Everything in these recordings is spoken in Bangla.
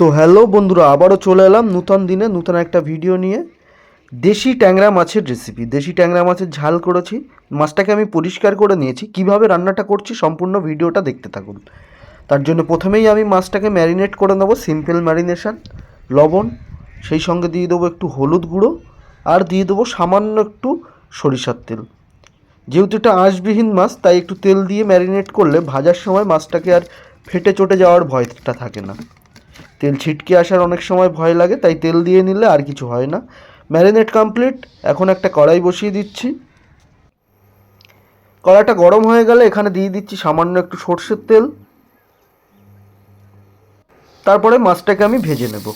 তো হ্যালো বন্ধুরা, আবারও চলে এলাম নূতন দিনে নূতন একটা ভিডিও নিয়ে। দেশি ট্যাংরা মাছের রেসিপি দেশি ট্যাংরা মাছের ঝাল করেছি। মাছটাকে আমি পরিষ্কার করে নিয়েছি। কীভাবে রান্নাটা করছি সম্পূর্ণ ভিডিওটা দেখতে থাকুন। তার জন্য প্রথমেই আমি মাছটাকে ম্যারিনেট করে নেব সিম্পল ম্যারিনেশন লবণ, সেই সঙ্গে দিয়ে দেবো একটু হলুদ গুঁড়ো, আর দিয়ে দেবো সামান্য একটু সরিষার তেল। যেহেতু এটা আঁশবিহীন মাছ, তাই একটু তেল দিয়ে ম্যারিনেট করলে ভাজার সময় মাছটাকে আর ফেটে চটে যাওয়ার ভয়টা থাকে না। তেল ছিটকে আসার অনেক সময় ভয় লাগে, তাই তেল দিয়ে নিলে আর কিছু হয় না। ম্যারিনেট কমপ্লিট, এখন একটা কড়াই বসিয়ে দিচ্ছি। কড়াইটা গরম হয়ে গেলে এখানে দিয়ে দিচ্ছি সামান্য একটু সর্ষের তেল। তারপরে মাছটাকে আমি ভেজে নেব।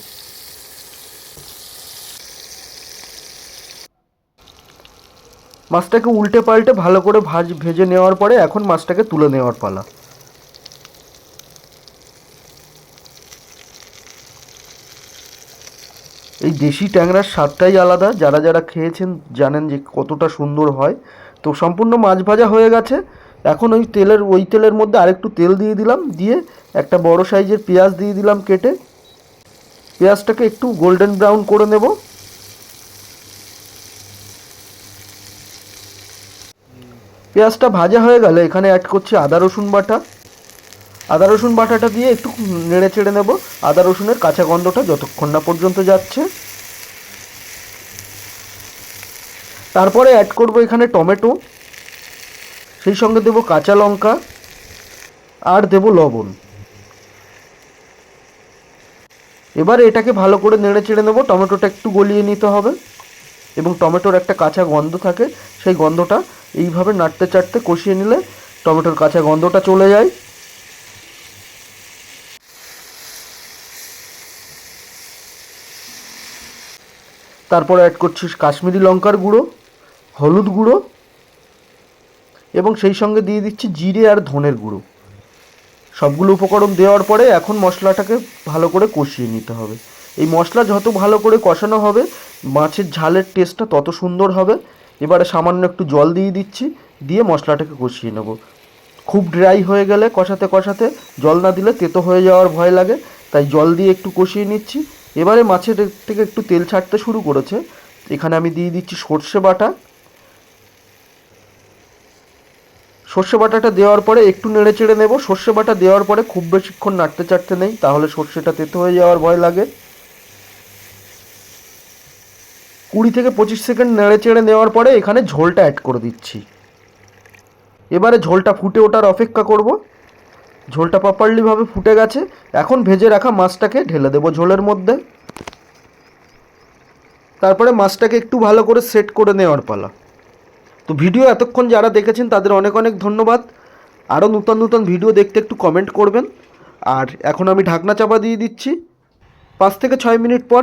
মাছটাকে উল্টে পাল্টে ভালো করে ভাজ, ভেজে নেওয়ার পরে এখন মাছটাকে তুলে নেওয়ার পালা। এই দেশি ট্যাংরার স্বাদটাই আলাদা। যারা যারা খেয়েছেন জানেন যে কতটা সুন্দর হয়। তো সম্পূর্ণ মাছ ভাজা হয়ে গেছে। এখন ওই তেলের ওই তেলের মধ্যে আরেকটু তেল দিয়ে দিলাম। দিয়ে একটা বড় সাইজের পেঁয়াজ দিয়ে দিলাম কেটে। পেঁয়াজটাকে একটু গোল্ডেন ব্রাউন করে নেব। পেঁয়াজটা ভাজা হয়ে গেলে এখানে অ্যাড করছি আদা রসুন বাটা। আদা রসুন বাটাটা দিয়ে একটু নেড়ে চেড়ে নেব। আদা রসুনের কাঁচা গন্ধটা যতক্ষণ না পর্যন্ত যাচ্ছে। তারপরে অ্যাড করব এখানে টমেটো। সেই সঙ্গে দেব কাঁচা লঙ্কা। আর দেব লবণ। এবার এটাকে ভালো করে নেড়ে চেড়ে নেব। টমেটোটা একটু গলিয়ে নিতে হবে। এবং টমেটোর একটা কাঁচা গন্ধ থাকে, সেই গন্ধটা এইভাবে নাড়তে চাড়তে কষিয়ে নিলে টমেটোর কাঁচা গন্ধটা চলে যায়। তারপরে অ্যাড করছিস কাশ্মীরি লঙ্কার গুঁড়ো, হলুদ গুঁড়ো, এবং সেই সঙ্গে দিয়ে দিচ্ছি জিরে আর ধনের গুঁড়ো। সবগুলো উপকরণ দেওয়ার পরে এখন মশলাটাকে ভালো করে কষিয়ে নিতে হবে। এই মশলা যত ভালো করে কষানো হবে, মাছের ঝালের টেস্টটা তত সুন্দর হবে। এবারে সামান্য একটু জল দিয়ে দিচ্ছি, দিয়ে মশলাটাকে কষিয়ে নেব। খুব ড্রাই হয়ে গেলে কষাতে কষাতে জল না দিলে তেতো হয়ে যাওয়ার ভয় লাগে, তাই জল দিয়ে একটু কষিয়ে নিচ্ছি। এবারে মাছের থেকে একটু তেল ছাড়তে শুরু করেছে। এখানে আমি দিয়ে দিচ্ছি সর্ষে বাটা। সর্ষে বাটাটা দেওয়ার পরে একটু নেড়ে চেড়ে নেব। সর্ষে বাটা দেওয়ার পরে খুব বেশিক্ষণ নাড়তে চাড়তে নেই, তাহলে সর্ষেটা তেতো হয়ে যাওয়ার ভয় লাগে। কুড়ি থেকে পঁচিশ সেকেন্ড নেড়ে চেড়ে নেওয়ার পরে এখানে ঝোলটা অ্যাড করে দিচ্ছি। এবারে ঝোলটা ফুটে ওঠার অপেক্ষা করব। ঝোলটা প্রপারলিভাবে ফুটে গেছে, এখন ভেজে রাখা মাছটাকে ঢেলে দেবো ঝোলের মধ্যে। তারপরে মাছটাকে একটু ভালো করে সেট করে নেওয়ার পালা। তো ভিডিও এতক্ষণ যারা দেখেছেন, তাদের অনেক অনেক ধন্যবাদ। আরও নূতন নূতন ভিডিও দেখতে একটু কমেন্ট করবেন। আর এখন আমি ঢাকনা চাপা দিয়ে দিচ্ছি। পাঁচ থেকে ছয় মিনিট পর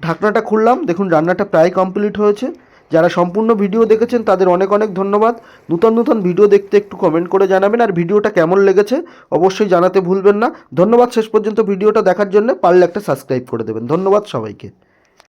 ঢাকনাটা খুললাম। দেখুন, রান্নাটা প্রায় কমপ্লিট হয়েছে। যারা সম্পূর্ণ ভিডিও দেখেছেন, তাদের অনেক অনেক ধন্যবাদ। নূতন নূতন ভিডিও দেখতে একটু কমেন্ট করে জানাবেন, আর ভিডিওটা কেমন লেগেছে অবশ্যই জানাতে ভুলবেন না। ধন্যবাদ শেষ পর্যন্ত ভিডিওটা দেখার জন্য, পারলে একটা সাবস্ক্রাইব করে দেবেন। ধন্যবাদ সবাইকে।